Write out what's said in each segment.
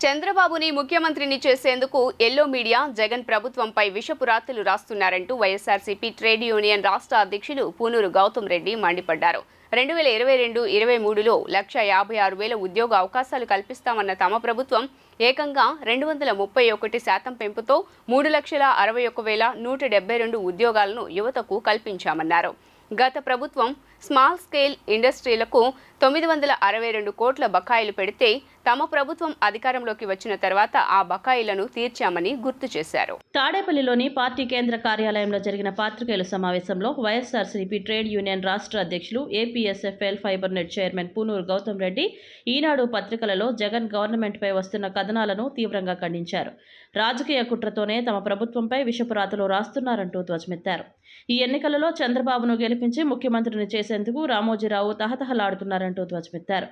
చంద్రబాబుని ముఖ్యమంత్రిని చేసేందుకు ఎల్లో మీడియా జగన్ ప్రభుత్వంపై విషపు రాత్రులు రాస్తున్నారంటూ వైఎస్ఆర్సీపీ ట్రేడ్ యూనియన్ రాష్ట్ర అధ్యక్షులు పూనూరు గౌతమ్ రెడ్డి మండిపడ్డారు. రెండు వేల ఇరవై రెండు ఇరవై మూడులో లక్ష యాభై ఆరు వేల ఉద్యోగ అవకాశాలు కల్పిస్తామన్న తమ ప్రభుత్వం ఏకంగా రెండు వందల ముప్పై ఒకటి శాతం పెంపుతో మూడు లక్షల అరవై ఒక వేల నూట డెబ్బై రెండు ఉద్యోగాలను యువతకు కల్పించామన్నారు. గత ప్రభుత్వం స్మాల్ స్కేల్ ఇండస్ట్రీలకు తొమ్మిది వందల అరవై రెండు కోట్ల బకాయిలు పెడితే తమ ప్రభుత్వం అధికారంలోకి వచ్చిన తర్వాత ఆ బకాయిలను తీర్చామని గుర్తు చేశారు. తాడేపల్లిలోని పార్టీ కేంద్ర కార్యాలయంలో జరిగిన పాత్రికేయుల సమావేశంలో వైఎస్ఆర్సీపీ ట్రేడ్ యూనియన్ రాష్ట్ర అధ్యక్షులు APSFL fibre net chairman Punuru Gautam Reddy Eenadu పత్రికలలో జగన్ గవర్నమెంట్పై వస్తున్న కథనాలను తీవ్రంగా ఖండించారు. రాజకీయ కుట్రతోనే తమ ప్రభుత్వంపై విషపురాతలు రాస్తున్నారంటూ ధ్వజమెత్తారు. ఈ ఎన్నికలలో చంద్రబాబును గెలిపించి ముఖ్యమంత్రిని చేసేందుకు రామోజీరావు తహతహలాడుతున్నారంటూ ధ్వజమెత్తారు.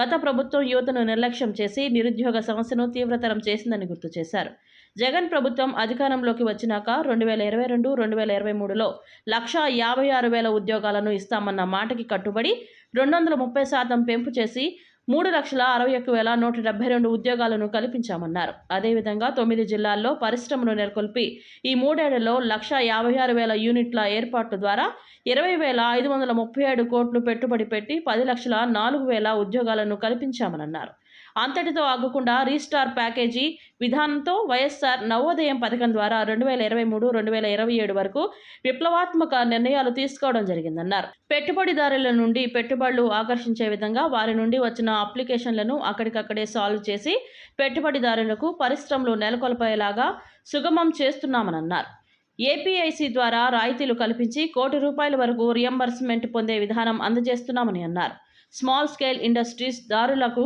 గత ప్రభుత్వం యువతను నిర్లక్ష్యం చేసి నిరుద్యోగ సమస్యను తీవ్రతరం చేసిందని గుర్తు చేశారు. జగన్ ప్రభుత్వం అధికారంలోకి వచ్చినాక రెండు వేల ఇరవై రెండు రెండు వేల ఇరవై మూడులో లక్ష యాభై ఆరు వేల ఉద్యోగాలను ఇస్తామన్న మాటకి కట్టుబడి రెండు వందల ముప్పై శాతం పెంపు చేసి మూడు లక్షల అరవై ఒక్క వేల నూట డెబ్బై రెండు ఉద్యోగాలను కల్పించామన్నారు. అదేవిధంగా తొమ్మిది జిల్లాల్లో పరిశ్రమను నెలకొల్పి ఈ మూడేళ్ళలో లక్ష యాభై ఆరు వేల యూనిట్ల ఏర్పాటు ద్వారా ఇరవై వేల ఐదు వందల ముప్పై ఏడు కోట్లు పెట్టుబడి పెట్టి పది లక్షల నాలుగు వేల ఉద్యోగాలను కల్పించామన్నారు అంతటితో ఆగకుండా రీస్టార్ ప్యాకేజీ విధానంతో వైఎస్ఆర్ నవోదయం పథకం ద్వారా రెండు వేల ఇరవై మూడు రెండు వేల ఇరవై ఏడు వరకు విప్లవాత్మక నిర్ణయాలు తీసుకోవడం జరిగిందన్నారు. పెట్టుబడిదారుల నుండి పెట్టుబడులు ఆకర్షించే విధంగా వారి నుండి వచ్చిన అప్లికేషన్లను అక్కడికక్కడే సాల్వ్ చేసి పెట్టుబడిదారులకు పరిశ్రమలు నెలకొల్పేలాగా సుగమం చేస్తున్నామని అన్నారు ఏపీఐసి ద్వారా రాయితీలు కల్పించి కోటి రూపాయల వరకు రియంబర్స్మెంట్ పొందే విధానం అందజేస్తున్నామని అన్నారు. స్మాల్ స్కేల్ ఇండస్ట్రీస్ దారులకు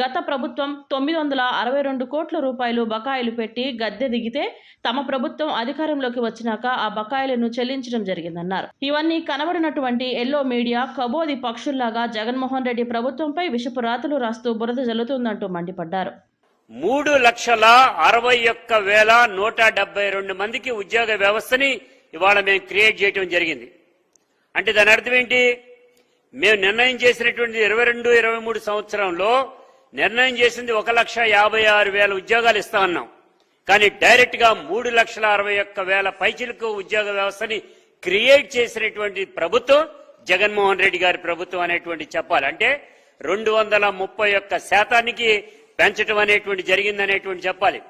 గత ప్రభుత్వం తొమ్మిది వందల అరవై రెండు కోట్ల రూపాయలు బకాయిలు పెట్టి గద్దె దిగితే తమ ప్రభుత్వం అధికారంలోకి వచ్చినాక ఆ బకాయిలను చెల్లించడం జరిగిందన్నారు. ఇవన్నీ కనబడినటువంటి ఎల్లో మీడియా కబోది పక్షుల్లాగా జగన్మోహన్ రెడ్డి ప్రభుత్వంపై విషపు రాతలు రాస్తూ బురద జల్లుతుందంటూ మండిపడ్డారు. మూడు లక్షల అరవై ఒక్క వేల నూట డెబ్బై రెండు మందికి ఉద్యోగ వ్యవస్థని ఇవాళ మేము క్రియేట్ చేయటం జరిగింది. అంటే దాని అర్థం ఏంటి? మేము నిర్ణయం చేసినటువంటి ఇరవై రెండు ఇరవై మూడు సంవత్సరంలో నిర్ణయం చేసింది ఒక లక్ష యాభై ఆరు వేల ఉద్యోగాలు ఇస్తా ఉన్నాం కానీ డైరెక్ట్గా మూడు లక్షల అరవై ఒక్క వేల పైచిలకు ఉద్యోగ వ్యవస్థని క్రియేట్ చేసినటువంటి ప్రభుత్వం జగన్మోహన్ రెడ్డి గారి ప్రభుత్వం అనేటువంటి చెప్పాలి. అంటే రెండు వందల ముప్పై ఒక్క శాతానికి పెంచడం అనేటువంటి జరిగింది అనేటువంటి చెప్పాలి.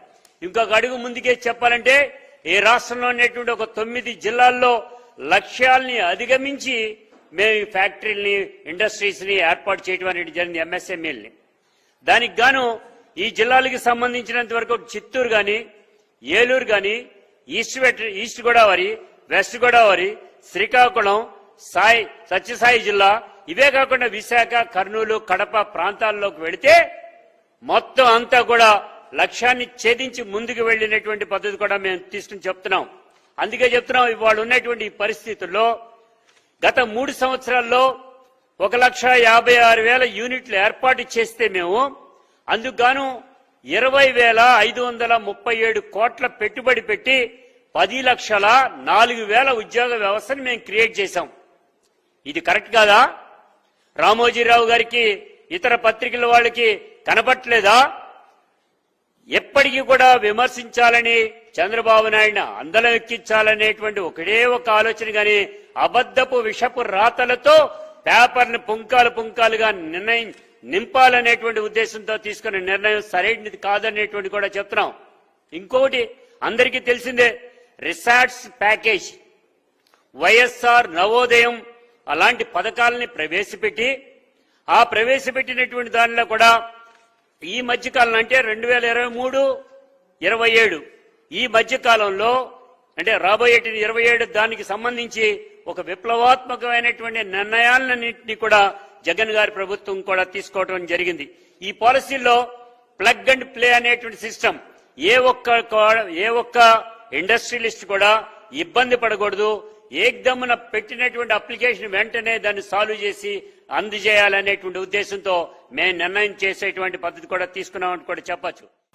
ఇంకొక అడుగు ముందుకే చెప్పాలంటే ఈ రాష్ట్రంలో ఉన్నటువంటి ఒక తొమ్మిది జిల్లాల్లో లక్ష్యాల్ని అధిగమించి మేము ఈ ఫ్యాక్టరీల్ని ఇండస్ట్రీస్ని ఏర్పాటు చేయడం అనేది జరిగింది ఎంఎస్ఎంఈల్ని దానికి గాను ఈ జిల్లాలకు సంబంధించినంత వరకు చిత్తూరు గాని ఏలూరు గాని east east Godavari west Godavari Srikakulam Sai Sathya Sai ఇవే కాకుండా విశాఖ కర్నూలు కడప ప్రాంతాల్లోకి వెళితే మొత్తం అంతా కూడా లక్ష్యాన్ని ఛేదించి ముందుకు వెళ్ళినటువంటి పద్ధతి కూడా మేము తీసుకుని చెప్తున్నాం. అందుకే చెప్తున్నాం ఇవాళ ఉన్నటువంటి ఈ పరిస్థితుల్లో గత మూడు సంవత్సరాల్లో ఒక లక్ష యాభై ఆరు వేల యూనిట్లు ఏర్పాటు చేస్తే మేము అందుకుగాను ఇరవై వేల ఐదు వందల ముప్పై ఏడు కోట్ల పెట్టుబడి పెట్టి పది లక్షల నాలుగు వేల ఉద్యోగ వ్యవస్థను మేము క్రియేట్ చేశాం. ఇది కరెక్ట్ కాదా? రామోజీరావు గారికి ఇతర పత్రికల వాళ్ళకి కనపట్లేదా? ఎప్పటికీ కూడా విమర్శించాలని చంద్రబాబు నాయుడిని అందలం ఎక్కించాలనేటువంటి ఒకటే ఒక ఆలోచన కానీ అబద్ధపు విషపు రాతలతో పేపర్ని పుంకాలు పుంకాలుగా నిర్ణయం నింపాలనేటువంటి ఉద్దేశంతో తీసుకున్న నిర్ణయం సరైనది కాదనేటువంటి కూడా చెప్తున్నాం. ఇంకొకటి అందరికీ తెలిసిందే రిసార్ట్స్ ప్యాకేజ్ వైఎస్ఆర్ నవోదయం అలాంటి పథకాలని ప్రవేశపెట్టి ఆ ప్రవేశపెట్టినటువంటి దానిలో కూడా ఈ మధ్యకాలం అంటే రెండు వేల ఇరవై మూడు ఇరవై ఏడు ఈ మధ్యకాలంలో అంటే రాబోయేటి ఇరవై ఏడు దానికి సంబంధించి ఒక విప్లవాత్మకమైనటువంటి నిర్ణయాలన్నింటినీ కూడా జగన్ గారి ప్రభుత్వం కూడా తీసుకోవడం జరిగింది. ఈ పాలసీలో ప్లగ్ అండ్ ప్లే అనేటువంటి సిస్టమ్ ఏ ఒక్క ఏ ఒక్క ఇండస్ట్రియలిస్ట్ కూడా ఇబ్బంది పడకూడదు. ఏకదమ్మున పెట్టినటువంటి అప్లికేషన్ వెంటనే దాన్ని సాల్వ్ చేసి అందజేయాలనేటువంటి ఉద్దేశంతో మేము నిర్ణయం చేసేటువంటి పద్ధతి కూడా తీసుకున్నామని కూడా చెప్పచ్చు.